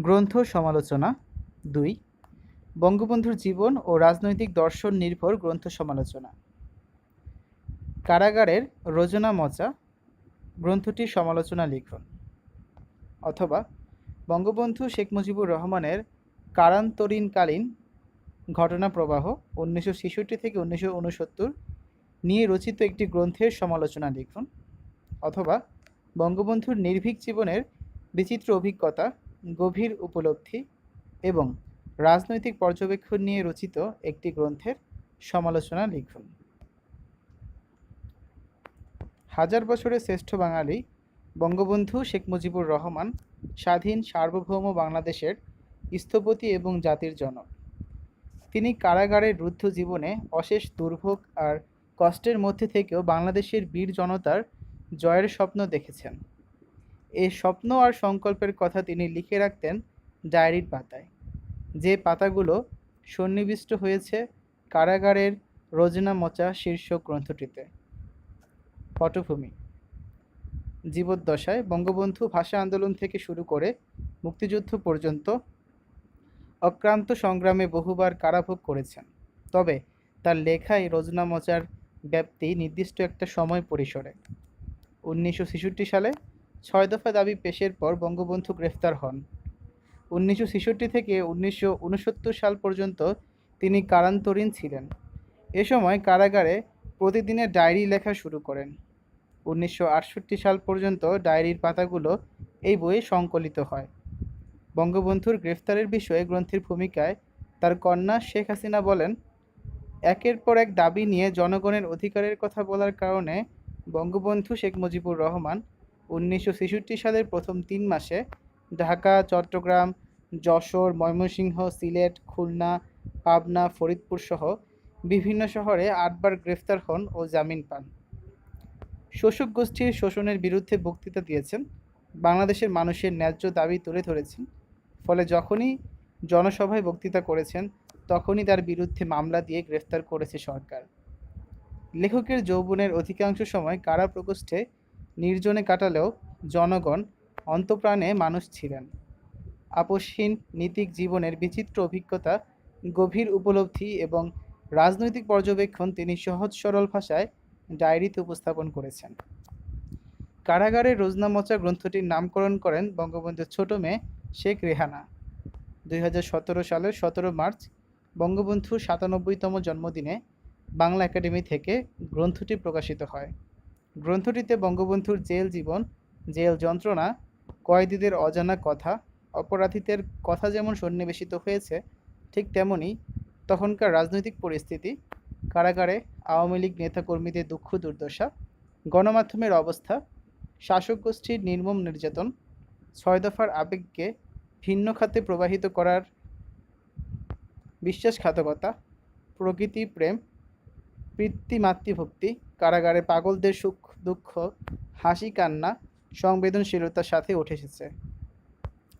গ্রন্থ সমালোচনা দুই, বঙ্গবন্ধুর জীবন ও রাজনৈতিক দর্শন নির্ভর গ্রন্থ সমালোচনা। কারাগারের রোজনা মচা গ্রন্থটির সমালোচনা লিখুন। অথবা, বঙ্গবন্ধু শেখ মুজিবুর রহমানের কারান্তরীণকালীন ঘটনা প্রবাহ উনিশশো ছেষট্টি থেকে উনিশশো উনসত্তর নিয়ে রচিত একটি গ্রন্থের সমালোচনা লিখুন। অথবা, বঙ্গবন্ধুর নির্ভীক জীবনের বিচিত্র অভিজ্ঞতা গভীর উপলব্ধি এবং রাজনৈতিক পর্যবেক্ষণ নিয়ে রচিত একটি গ্রন্থের সমালোচনা লিখুন। হাজার বছরের শ্রেষ্ঠ বাঙালি বঙ্গবন্ধু শেখ মুজিবুর রহমান স্বাধীন সার্বভৌম বাংলাদেশের স্থপতি এবং জাতির জনক। তিনি কারাগারের রুদ্ধ জীবনে অশেষ দুর্ভোগ আর কষ্টের মধ্যে থেকেও বাংলাদেশের বীর জনতার জয়ের স্বপ্ন দেখেছেন। এই স্বপ্ন আর সংকল্পের কথা তিনি লিখে রাখতেন ডায়েরির পাতায়। যে পাতাগুলো সন্নিবিষ্ট হয়েছে কারাগারের রোজনা মোচা শীর্ষক গ্রন্থটিতে। পটভূমি। জীবদ্দশায় বঙ্গবন্ধু ভাষা আন্দোলন থেকে শুরু করে মুক্তিযুদ্ধ পর্যন্ত অক্রান্ত সংগ্রামে বহুবার কারাভোগ করেছেন। তবে তার লেখায় রোজনা মোচার ব্যাপ্তি নির্দিষ্ট একটা সময় পরিসরে। উনিশশো ছেষট্টি সালে ছয় দফা দাবি পেশের পর বঙ্গবন্ধু গ্রেফতার হন। উনিশশো ছেষট্টি থেকে উনিশশো উনসত্তর সাল পর্যন্ত তিনি কারান্তরীণ ছিলেন। এ সময় কারাগারে প্রতিদিনের ডায়েরি লেখা শুরু করেন। উনিশশো আটষট্টি সাল পর্যন্ত ডায়েরির পাতাগুলো এই বইয়ে সংকলিত হয়। বঙ্গবন্ধুর গ্রেফতারের বিষয়ে গ্রন্থের ভূমিকায় তার কন্যা শেখ হাসিনা বলেন, একের পর এক দাবি নিয়ে জনগণের অধিকারের কথা বলার কারণে বঙ্গবন্ধু শেখ মুজিবুর রহমান উনিশশো ছেষট্টি সালের প্রথম তিন মাসে ঢাকা, চট্টগ্রাম, যশোর, ময়মনসিংহ, সিলেট, খুলনা, পাবনা, ফরিদপুর সহ বিভিন্ন শহরে আটবার গ্রেফতার হন ও জামিন পান। শোষক গোষ্ঠীর শোষণের বিরুদ্ধে বক্তৃতা দিয়েছেন, বাংলাদেশের মানুষের ন্যায্য দাবি তুলে ধরেছেন। ফলে যখনই জনসভায় বক্তৃতা করেছেন, তখনই তার বিরুদ্ধে মামলা দিয়ে গ্রেফতার করেছে সরকার। লেখকের যৌবনের অধিকাংশ সময় কারা প্রকোষ্ঠে নির্জনে কাটালেও জনগণ অন্তপ্রাণে মানুষ ছিলেন। আপসহীন নীতিক জীবনের বিচিত্র অভিজ্ঞতা, গভীর উপলব্ধি এবং রাজনৈতিক পর্যবেক্ষণ তিনি সহজ সরল ভাষায় ডায়েরিতে উপস্থাপন করেছেন। কারাগারের রোজনামচা গ্রন্থটির নামকরণ করেন বঙ্গবন্ধুর ছোট মেয়ে শেখ রেহানা। দুই সতেরো সালের সতেরো মার্চ, বঙ্গবন্ধুর সাতানব্বইতম জন্মদিনে বাংলা একাডেমি থেকে গ্রন্থটি প্রকাশিত হয়। গ্রন্থটিতে বঙ্গবন্ধুর জেল জীবন, জেল যন্ত্রণা, কয়েদিদের অজানা কথা, অপরাধীদের কথা যেমন সন্নিবেশিত হয়েছে, ঠিক তেমনি তখনকার রাজনৈতিক পরিস্থিতি, কারাগারে আওয়ামী লীগ নেতাকর্মীদের দুঃখ, দুর্দশা, গণমাধ্যমের অবস্থা, শাসক গোষ্ঠীর নির্মম নির্যাতন, ছয় দফার আবেগকে ভিন্ন খাতে প্রবাহিত করার বিশ্বাসঘাতকতা, প্রকৃতি প্রেম বৃত্তি মাতৃভক্তি, কারাগারে পাগলদের সুখ, দুঃখ, হাসি, কান্না, সংবেদনশীলতার সাথে উঠে এসেছে।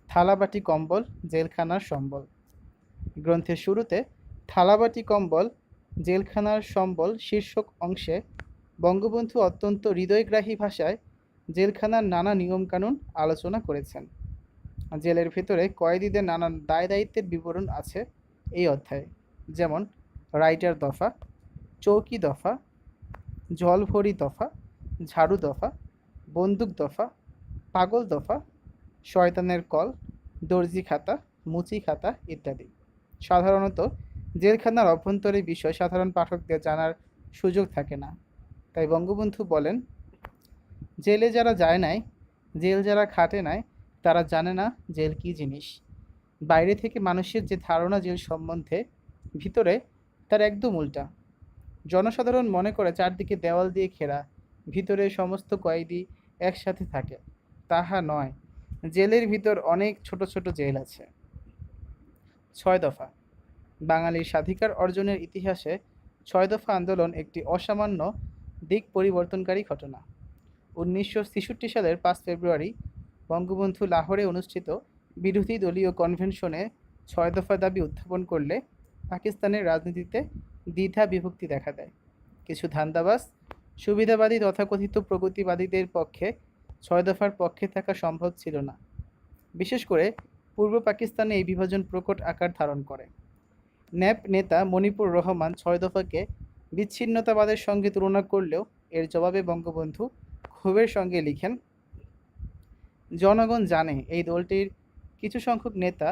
থালাবাটি কম্বল, জেলখানার সম্বল। গ্রন্থের শুরুতে, থালাবাটি কম্বল, জেলখানার সম্বল শীর্ষক অংশে বঙ্গবন্ধু অত্যন্ত হৃদয়গ্রাহী ভাষায় জেলখানার নানা নিয়মকানুন আলোচনা করেছেন। জেলের ভেতরে কয়েদিদের নানান দায় দায়িত্বের বিবরণ আছে এই অধ্যায়ে। যেমন, রাইটার দফা চৌকি দফা, জলভরি দফা, ঝাড়ু দফা, বন্দুক দফা, পাগল দফা, শয়তানের কল, দর্জি খাতা, মুচি খাতা ইত্যাদি। সাধারণত জেলখানার অভ্যন্তরে বিষয় সাধারণ পাঠকদের জানার সুযোগ থাকে না। তাই বঙ্গবন্ধু বলেন, জেলে যারা যায় নাই, জেল যারা খাটে নাই, তারা জানে না জেল কী জিনিস। বাইরে থেকে মানুষের যে ধারণা জেল সম্বন্ধে, ভিতরে তার একদম উল্টা। জনসাধারণ মনে করে চারদিকে দেওয়াল দিয়ে ঘেরা, ভিতরে সমস্ত কয়েদি একসাথে থাকে। তাহা নয়, জেলের ভিতর অনেক ছোট ছোট জেল আছে। ছয় দফা, বাঙালির স্বাধিকার অর্জনের ইতিহাসে ছয় দফা আন্দোলন একটি অসামান্য দিক পরিবর্তনকারী ঘটনা। উনিশশো ছেষট্টি সালের পাঁচ ফেব্রুয়ারি বঙ্গবন্ধু লাহোরে অনুষ্ঠিত বিরোধী দলীয় কনভেনশনে ছয় দফা দাবি উত্থাপন করলে পাকিস্তানের রাজনীতিতে দ্বিধা বিভক্তি দেখা দেয়। কিছু ধান্দাবাস সুবিধাবাদী তথাকথিত প্রগতিবাদীদের পক্ষে ছয় দফার পক্ষে থাকা সম্ভব ছিল না। বিশেষ করে পূর্ব পাকিস্তানে এই বিভাজন প্রকট আকার ধারণ করে। ন্যাপ নেতা মনিপুর রহমান ছয় দফাকে বিচ্ছিন্নতাবাদের সঙ্গে তুলনা করলেও এর জবাবে বঙ্গবন্ধু ক্ষোভের সঙ্গে লিখেন, জনগণ জানে এই দলটির কিছু সংখ্যক নেতা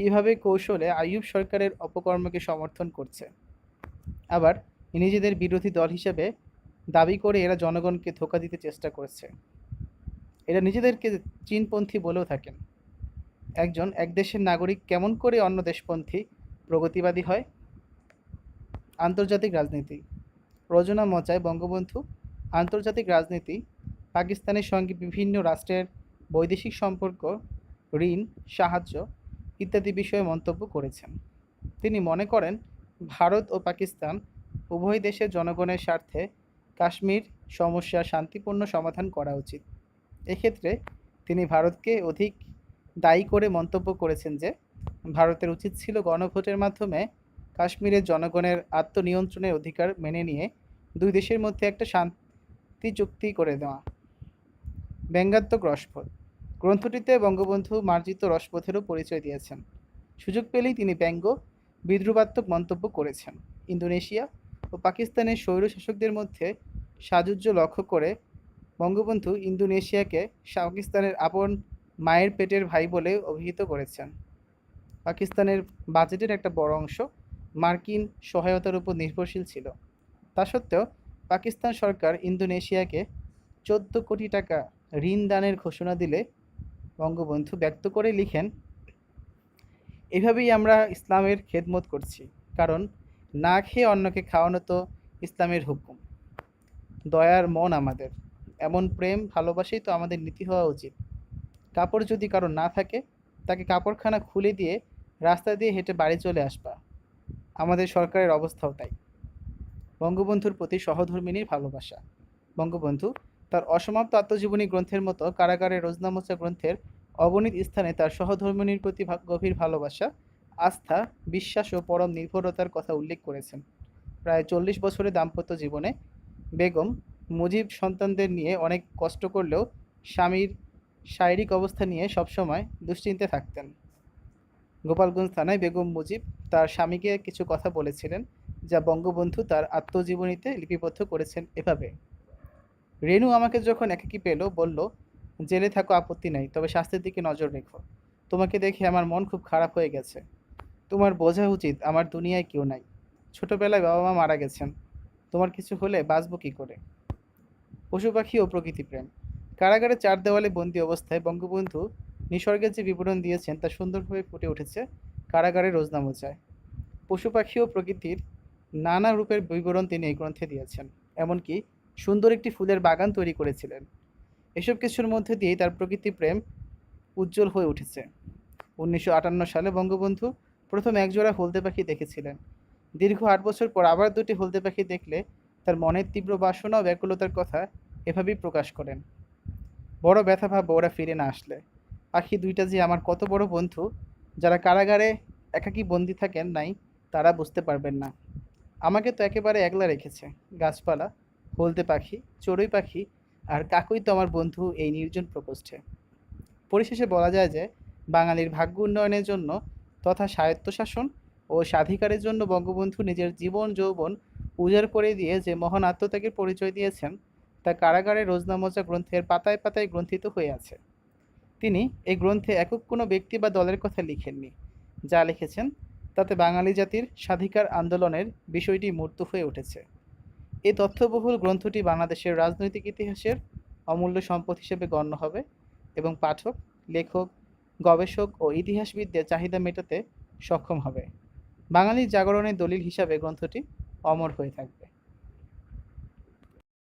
কীভাবে কৌশলে আইয়ুব সরকারের অপকর্মকে সমর্থন করছে। আবার নিজেদের বিরোধী দল হিসেবে দাবি করে এরা জনগণকে ধোকা দিতে চেষ্টা করছে। এরা নিজেদেরকে চীনপন্থী বলেও থাকেন। একজন এক দেশের নাগরিক কেমন করে অন্য দেশপন্থী প্রগতিবাদী হয়? আন্তর্জাতিক রাজনীতি। রচনা মচায় বঙ্গবন্ধু। আন্তর্জাতিক রাজনীতি। পাকিস্তানের সঙ্গে বিভিন্ন রাষ্ট্রের বৈদেশিক সম্পর্ক, ঋণ, সাহায্য ইত্যাদি বিষয়ে মন্তব্য করেছেন। তিনি মনে করেন, ভারত ও পাকিস্তান উভয় দেশের জনগণের স্বার্থে কাশ্মীর সমস্যা শান্তিপূর্ণ সমাধান করা উচিত। এক্ষেত্রে তিনি ভারতকে অধিক দায়ী করে মন্তব্য করেছেন যে, ভারতের উচিত ছিল গণভোটের মাধ্যমে কাশ্মীরের জনগণের আত্মনিয়ন্ত্রণের অধিকার মেনে নিয়ে দুই দেশের মধ্যে একটা শান্তি চুক্তি করে দেওয়া। ব্যঙ্গাত্মক রসবোধ। গ্রন্থটিতে বঙ্গবন্ধু মার্জিত রসবোধেরও পরিচয় দিয়েছেন। সুযোগ পেলেই তিনি ব্যঙ্গ, বিদ্রুপাত্মক মন্তব্য করেছেন। ইন্দোনেশিয়া ও পাকিস্তানের স্বৈর শাসকদের মধ্যে সাযুজ্য লক্ষ্য করে বঙ্গবন্ধু ইন্দোনেশিয়াকে পাকিস্তানের আপন মায়ের পেটের ভাই বলে অভিহিত করেছেন। পাকিস্তানের বাজেটের একটা বড় অংশ মার্কিন সহায়তার উপর নির্ভরশীল ছিল। তা সত্ত্বেও পাকিস্তান সরকার ইন্দোনেশিয়াকে চোদ্দ কোটি টাকা ঋণ দানের ঘোষণা দিলে বঙ্গবন্ধু ব্যক্ত করে লিখেন, এভাবেই আমরা ইসলামের খেদমত করছি, কারণ না খেয়ে অন্যকে খাওয়ানো তো ইসলামের হুকুম। দয়ার মন আমাদের, এমন প্রেম ভালোবাসেই তো আমাদের নীতি হওয়া উচিত। কাপড় যদি কারও না থাকে, তাকে কাপড়খানা খুলে দিয়ে রাস্তা দিয়ে হেঁটে বাড়ি চলে আসবা। আমাদের সরকারের অবস্থাও তাই। বঙ্গবন্ধুর প্রতি সহধর্মিনীর ভালোবাসা। বঙ্গবন্ধু তার অসমাপ্ত আত্মজীবনী গ্রন্থের মতো কারাগারে রোজনামোচা গ্রন্থের অগণিত স্থানে তার সহধর্মিনীর প্রতি গভীর ভালোবাসা, আস্থা, বিশ্বাস ও পরম নির্ভরতার কথা উল্লেখ করেছেন। প্রায় চল্লিশ বছরের দাম্পত্য জীবনে বেগম মুজিব সন্তানদের নিয়ে অনেক কষ্ট করলেও স্বামীর শারীরিক অবস্থা নিয়ে সবসময় দুশ্চিন্তে থাকতেন। গোপালগঞ্জ থানায় বেগম মুজিব তার স্বামীকে কিছু কথা বলেছিলেন, যা বঙ্গবন্ধু তার আত্মজীবনীতে লিপিবদ্ধ করেছেন এভাবে। রেনু আমাকে যখন একাকী পেল, বলল, জেলে থাকো, আপত্তি নাই, তবে স্বাস্থ্যের দিকে নজর রেখো। তোমাকে দেখে আমার মন খুব খারাপ হয়ে গেছে। তোমার বোঝা উচিত, আমার দুনিয়ায় কেউ নাই। ছোটবেলায় বাবা মা মারা গেছেন। তোমার কিছু হলে বাঁচবো কী করে? পশু পাখি ও প্রকৃতি প্রেম। কারাগারে চার দেওয়ালে বন্দি অবস্থায় বঙ্গবন্ধু নিসর্গের যে বিবরণ দিয়েছেন, তা সুন্দরভাবে ফুটে উঠেছে কারাগারের রোজনামোচায় পশু পাখি ও প্রকৃতির নানা রূপের বিবরণ তিনি এই গ্রন্থে দিয়েছেন। এমনকি সুন্দর একটি ফুলের বাগান তৈরি করেছিলেন। এসব কিছুর মধ্যে দিয়েই তার প্রকৃতি প্রেম উজ্জ্বল হয়ে উঠেছে। উনিশশো আটান্ন সালে বঙ্গবন্ধু প্রথম একজোড়া হলদে পাখি দেখেছিলেন। দীর্ঘ আট বছর পর আবার দুটি হলদে পাখি দেখলে তার মনের তীব্র বাসনা ও ব্যাকুলতার কথা এভাবেই প্রকাশ করেন। বড় ব্যথা ভাব ওরা ফিরে না আসলে। পাখি দুইটা যে আমার কত বড় বন্ধু, যারা কারাগারে একাকী বন্দি থাকেন নাই, তারা বুঝতে পারবেন না। আমাকে তো একেবারে একলা রেখেছে। গাছপালা হলদে পাখি, চড়ুই পাখি আর কাকুই তো আমার বন্ধু এই নির্জন প্রকোষ্ঠে। পরিশেষে বলা যায় যে বাঙালির ভাগ্য উন্নয়নের জন্য তথা স্বায়ত্তশাসন ও স্বাধিকারের জন্য বঙ্গবন্ধু নিজের জীবন, যৌবন উজাড় করে দিয়ে যে মহান আত্মত্যাগের পরিচয় দিয়েছেন, তা কারাগারে রোজনামোজা গ্রন্থের পাতায় পাতায় গ্রন্থিত হয়ে আছে। তিনি এই গ্রন্থে একক কোনো ব্যক্তি বা দলের কথা লিখেননি, যা লিখেছেন, তাতে বাঙালি জাতির স্বাধিকার আন্দোলনের বিষয়টি মূর্ত হয়ে উঠেছে। এই তথ্যবহুল গ্রন্থটি বাংলাদেশের রাজনৈতিক ইতিহাসের অমূল্য সম্পদ হিসেবে গণ্য হবে এবং পাঠক, লেখক, গবেষক ও ইতিহাসবিদদের চাহিদা মেটাতে সক্ষম হবে। বাঙালির জাগরণের দলিল হিসাবে গ্রন্থটি অমর হয়ে থাকবে।